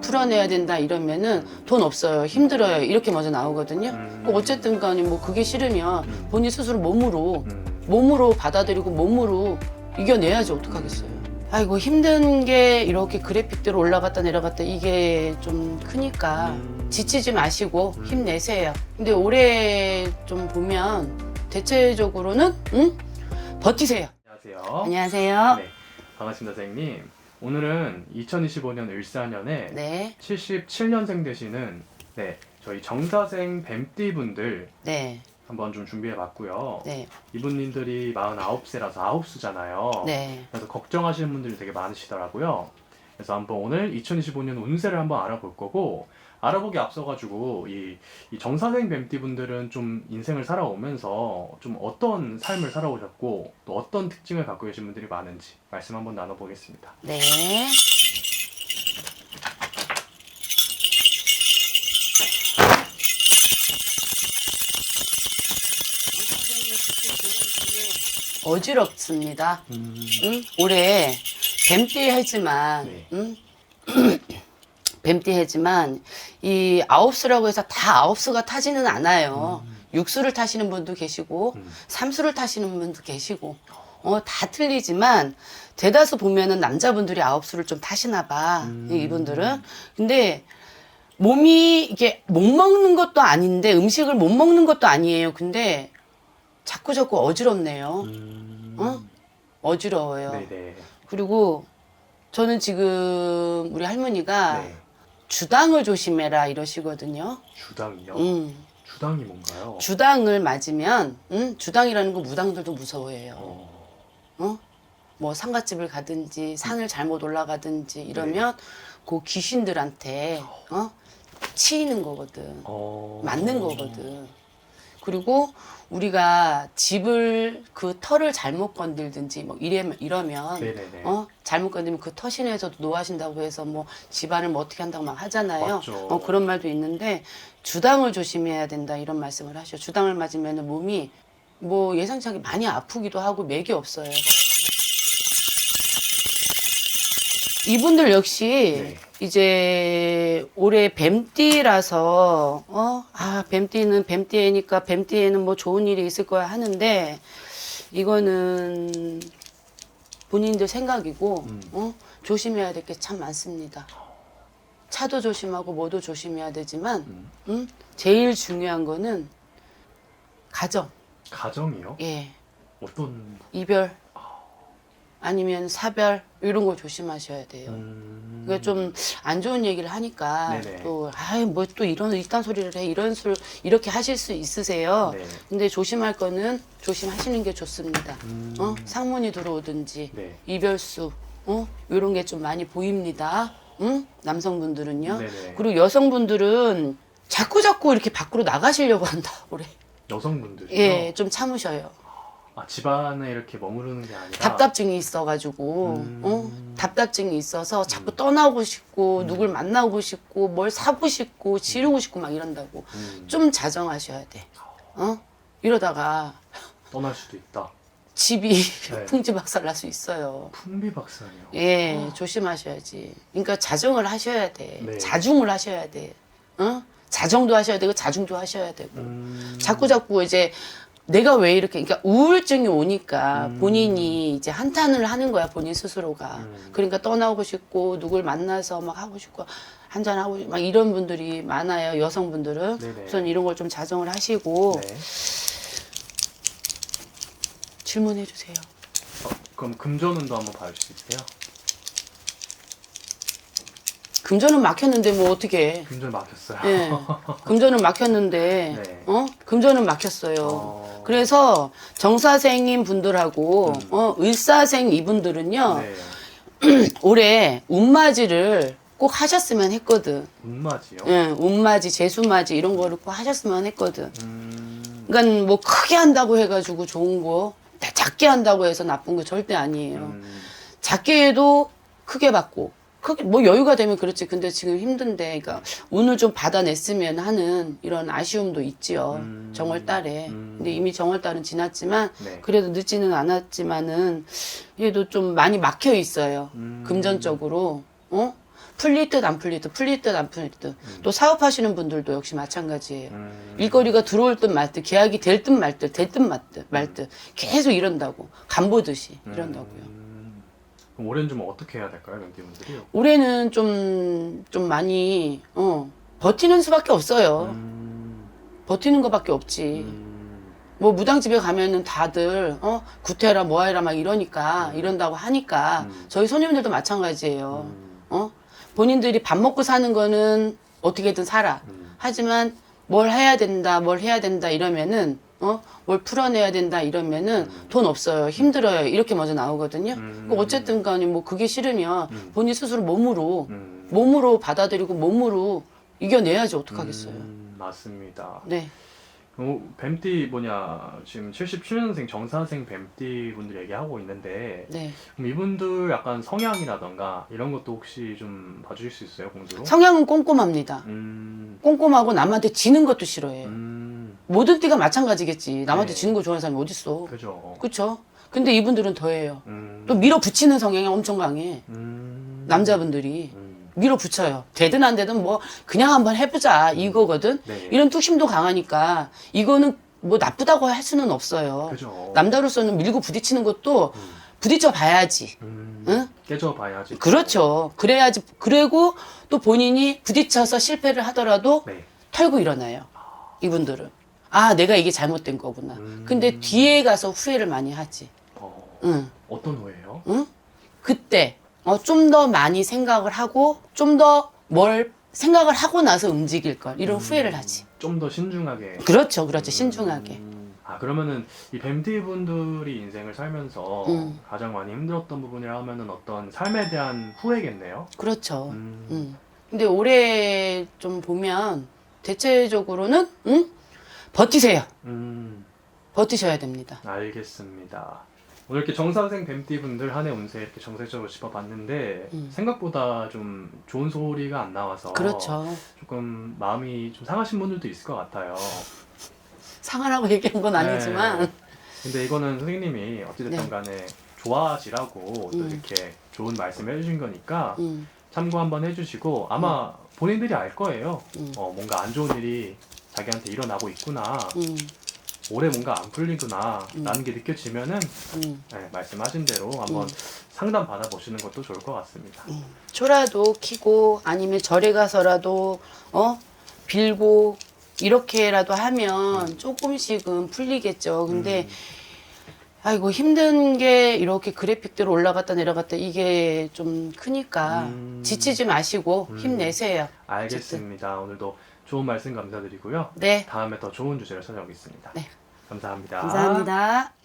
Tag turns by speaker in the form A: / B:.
A: 뭘 풀어내야 된다 이러면은 돈 없어요. 힘들어요. 이렇게 먼저 나오거든요.
B: 음.
A: 그 어쨌든 간에 뭐 그게 싫으면
B: 음.
A: 본인 스스로 몸으로
B: 음.
A: 몸으로 받아들이고 몸으로 이겨내야지 어떡하겠어요. 아이고 힘든 게 이렇게 그래픽대로 올라갔다 내려갔다 이게 좀 크니까
B: 음.
A: 지치지 마시고
B: 음.
A: 힘내세요. 근데 올해 좀 보면 대체적으로는 응? 버티세요.
B: 안녕하세요.
A: 안녕하세요.
B: 네, 반갑습니다, 선생님. 오늘은 2025년 을사년에
A: 네,
B: 77년생 되시는 네, 저희 정사생 뱀띠 분들
A: 네,
B: 한번 좀 준비해 봤고요.
A: 네,
B: 이분님들이 49세라서 9수잖아요.
A: 네.
B: 그래서 걱정하시는 분들이 되게 많으시더라고요. 그래서 한번 오늘 2025년 운세를 한번 알아볼 거고 알아보기 앞서가지고 이, 이 정사생 뱀띠 분들은 좀 인생을 살아오면서 좀 어떤 삶을 살아오셨고 또 어떤 특징을 갖고 계신 분들이 많은지 말씀 한번 나눠보겠습니다.
A: 네. 어지럽습니다.
B: 음,
A: 응? 올해 뱀띠 해지만,
B: 네.
A: 응? 뱀띠 해지만 이 아홉수라고 해서 다 아홉수가 타지는 않아요. 육수를 타시는 분도 계시고
B: 음.
A: 삼수를 타시는 분도 계시고 어, 다 틀리지만 대다수 보면은 남자분들이 아홉수를 좀 타시나 봐.
B: 음.
A: 이분들은. 근데 몸이 이게 못 먹는 것도 아닌데 음식을 못 먹는 것도 아니에요. 근데 자꾸 자꾸 어지럽네요.
B: 음.
A: 어? 어지러워요.
B: 네네.
A: 그리고 저는 지금 우리 할머니가
B: 네.
A: 주당을 조심해라 이러시거든요.
B: 주당이요?
A: 음.
B: 주당이 뭔가요?
A: 주당을 맞으면 음, 주당이라는 거 무당들도 무서워해요.
B: 어,
A: 어? 뭐 상갓집을 가든지 산을 잘못 올라가든지 이러면 그 귀신들한테 어? 치이는 거거든.
B: 어.
A: 맞는 거거든. 그리고 우리가 집을 그 털을 잘못 건들든지 뭐 이래 이러면
B: 네네네.
A: 어 잘못 건드면 그 터신에서도 노하신다고 해서 뭐 집안을 뭐 어떻게 한다고 막 하잖아요.
B: 맞죠.
A: 어 그런 말도 있는데 주당을 조심해야 된다 이런 말씀을 하셔. 주당을 맞으면 몸이 뭐 예상치 않게 많이 아프기도 하고 맥이 없어요. 이분들 역시
B: 네.
A: 이제 올해 뱀띠라서 어 아 뱀띠는 뱀띠애니까 뱀띠에는 뭐 좋은 일이 있을 거야 하는데 이거는 본인들 생각이고
B: 음.
A: 어 조심해야 될 게 참 많습니다. 차도 조심하고 뭐도 조심해야 되지만
B: 음.
A: 음? 제일 중요한 거는 가정
B: 가정이요?
A: 예
B: 어떤
A: 이별 아니면 사별 이런 거 조심하셔야 돼요.
B: 음...
A: 그러니까 좀 안 좋은 얘기를 하니까
B: 네네.
A: 또 아이 뭐 또 이런 이딴 소리를 해 이런 술 이렇게 하실 수 있으세요.
B: 네.
A: 근데 조심할 거는 조심하시는 게 좋습니다.
B: 음.
A: 어 상문이 들어오든지
B: 네.
A: 이별수 어 이런 게 좀 많이 보입니다. 응 남성분들은요.
B: 네네.
A: 그리고 여성분들은 자꾸 자꾸 이렇게 밖으로 나가시려고 한다 올해.
B: 여성분들이요?
A: 예, 좀 참으셔요.
B: 아, 집안에 이렇게 머무르는 게 아니라
A: 답답증이 있어가지고
B: 음.
A: 어? 답답증이 있어서 자꾸 떠나고 싶고 누굴 만나고 싶고 뭘 사고 싶고 지르고 싶고 막 이런다고
B: 음,
A: 좀 자정하셔야 돼. 어? 이러다가
B: 떠날 수도 있다.
A: 집이
B: 네.
A: 풍지박살 날 수 있어요.
B: 풍비박산이요.
A: 예, 조심하셔야지. 그러니까 자정을 하셔야 돼.
B: 네.
A: 자중을 하셔야 돼. 어? 자정도 하셔야 되고 자중도 하셔야 되고.
B: 음...
A: 자꾸 자꾸 이제 내가 왜 이렇게 그러니까 우울증이 오니까
B: 음.
A: 본인이 이제 한탄을 하는 거야 본인 스스로가
B: 음.
A: 그러니까 떠나고 싶고 누굴 만나서 막 하고 싶고 한잔 하고 싶고 막 이런 분들이 많아요 여성분들은
B: 네네.
A: 우선 이런 걸 좀 자정을 하시고
B: 네.
A: 질문해 주세요
B: 어, 그럼 금전운도 한번 봐주실 수 있어요?
A: 금전은 막혔는데 뭐 어떻게 해
B: 금전 막혔어요.
A: 예. 금전은 막혔는데
B: 네.
A: 어 금전은 막혔어요
B: 어.
A: 그래서 정사생인 분들하고
B: 음.
A: 어 을사생 이분들은요
B: 네.
A: 올해 운맞이를 꼭 하셨으면 했거든.
B: 운맞이요?
A: 응, 운맞이, 재수맞이 이런 거를 꼭 하셨으면 했거든.
B: 음...
A: 그러니까 뭐 크게 한다고 해가지고 좋은 거, 작게 한다고 해서 나쁜 거 절대 아니에요.
B: 음...
A: 작게 해도 크게 받고, 크게 뭐 여유가 되면 그렇지. 근데 지금 힘든데, 그러니까 운을 좀 받아냈으면 하는 이런 아쉬움도 있지요.
B: 음.
A: 정월 달에.
B: 음.
A: 근데 이미 정월 달은 지났지만
B: 네.
A: 그래도 늦지는 않았지만은 얘도 좀 많이 막혀 있어요.
B: 음.
A: 금전적으로 어 풀릴 듯 안 풀릴 듯 풀릴 듯 안 풀릴 듯. 또 사업하시는 분들도 역시 마찬가지예요.
B: 음.
A: 일거리가 들어올 듯 말 듯, 계약이 될 듯 말 듯, 될 듯 말 듯, 말 듯. 계속 이런다고. 간 보듯이 이런다고요.
B: 음. 그럼 올해는 좀 어떻게 해야 될까요, 멘티분들이?
A: 올해는 좀, 좀 많이, 어, 버티는 수밖에 없어요.
B: 음.
A: 버티는 것밖에 없지.
B: 음.
A: 뭐 무당집에 가면은 다들, 어, 구태라 뭐해라 막 이러니까, 이런다고 하니까,
B: 음.
A: 저희 손님들도 마찬가지예요.
B: 음.
A: 어? 본인들이 밥 먹고 사는 거는 어떻게든 살아.
B: 음.
A: 하지만 뭘 해야 된다, 뭘 해야 된다 이러면은, 어? 뭘 풀어내야 된다 이러면은 돈 없어요. 힘들어요. 이렇게 먼저 나오거든요.
B: 음.
A: 그 어쨌든 간에 뭐 그게 싫으면
B: 음.
A: 본인 스스로 몸으로,
B: 음.
A: 몸으로 받아들이고 몸으로 이겨내야지 어떡하겠어요.
B: 음, 맞습니다.
A: 네.
B: 어, 뱀띠 뭐냐 지금 77년생 정사생 뱀띠 분들 얘기하고 있는데
A: 네.
B: 그럼 이분들 약간 성향이라던가 이런 것도 혹시 좀 봐주실 수 있어요 공주로?
A: 성향은 꼼꼼합니다.
B: 음,
A: 꼼꼼하고 남한테 지는 것도 싫어해요.
B: 음,
A: 모든 띠가 마찬가지겠지. 남한테
B: 네.
A: 지는 거 좋아하는 사람이 어딨어.
B: 그죠.
A: 그쵸? 근데 이분들은 더해요.
B: 음,
A: 또 밀어붙이는 성향이 엄청 강해.
B: 음,
A: 남자분들이.
B: 음,
A: 밀어붙여요. 되든 안 되든 뭐 그냥 한번 해보자 이거거든.
B: 네.
A: 이런 뚝심도 강하니까 이거는 뭐 나쁘다고 할 수는 없어요.
B: 그죠.
A: 남자로서는 밀고 부딪히는 것도 부딪혀 봐야지.
B: 음,
A: 응?
B: 깨져봐야지.
A: 그렇죠. 그래야지. 그리고 또 본인이 부딪혀서 실패를 하더라도
B: 네.
A: 털고 일어나요. 이분들은. 아, 내가 이게 잘못된 거구나.
B: 음.
A: 근데 뒤에 가서 후회를 많이 하지.
B: 어,
A: 응.
B: 어떤 후예요?
A: 응? 그때 어, 좀 더 많이 생각을 하고 좀 더 뭘 생각을 하고 나서 움직일 걸 이런 후회를 하지.
B: 좀 더 신중하게.
A: 그렇죠, 그렇죠, 신중하게.
B: 음, 아 그러면은 이 뱀띠 분들이 인생을 살면서
A: 음.
B: 가장 많이 힘들었던 부분이라 하면은 어떤 삶에 대한 후회겠네요.
A: 그렇죠.
B: 음.
A: 음. 근데 올해 좀 보면 대체적으로는 응? 버티세요.
B: 음,
A: 버티셔야 됩니다.
B: 알겠습니다. 오늘 이렇게 정사생 뱀띠 분들 한 해 운세 이렇게 정색적으로 짚어봤는데
A: 음.
B: 생각보다 좀 좋은 소리가 안 나와서
A: 그렇죠.
B: 조금 마음이 좀 상하신 분들도 있을 것 같아요.
A: 상하라고 얘기한 건 아니지만
B: 네. 근데 이거는 선생님이 어찌됐든
A: 네.
B: 간에 좋아하시라고 또
A: 음.
B: 이렇게 좋은 말씀 해주신 거니까
A: 음,
B: 참고 한번 해주시고 아마 본인들이 알 거예요.
A: 음.
B: 어, 뭔가 안 좋은 일이 자기한테 일어나고 있구나.
A: 음,
B: 올해 뭔가 안 풀리구나.
A: 음.
B: 라는 게 느껴지면은
A: 음.
B: 네, 말씀하신 대로 한번
A: 음.
B: 상담 받아보시는 것도 좋을 것 같습니다.
A: 초라도 키고 아니면 절에 가서라도 어 빌고 이렇게라도 하면 조금씩은 풀리겠죠. 근데
B: 음.
A: 아이고 힘든 게 이렇게 그래픽대로 올라갔다 내려갔다 이게 좀 크니까
B: 음.
A: 지치지 마시고
B: 음.
A: 힘내세요.
B: 알겠습니다. 오늘도 좋은 말씀 감사드리고요.
A: 네,
B: 다음에 더 좋은 주제를 찾아오겠습니다.
A: 네.
B: 감사합니다.
A: 감사합니다.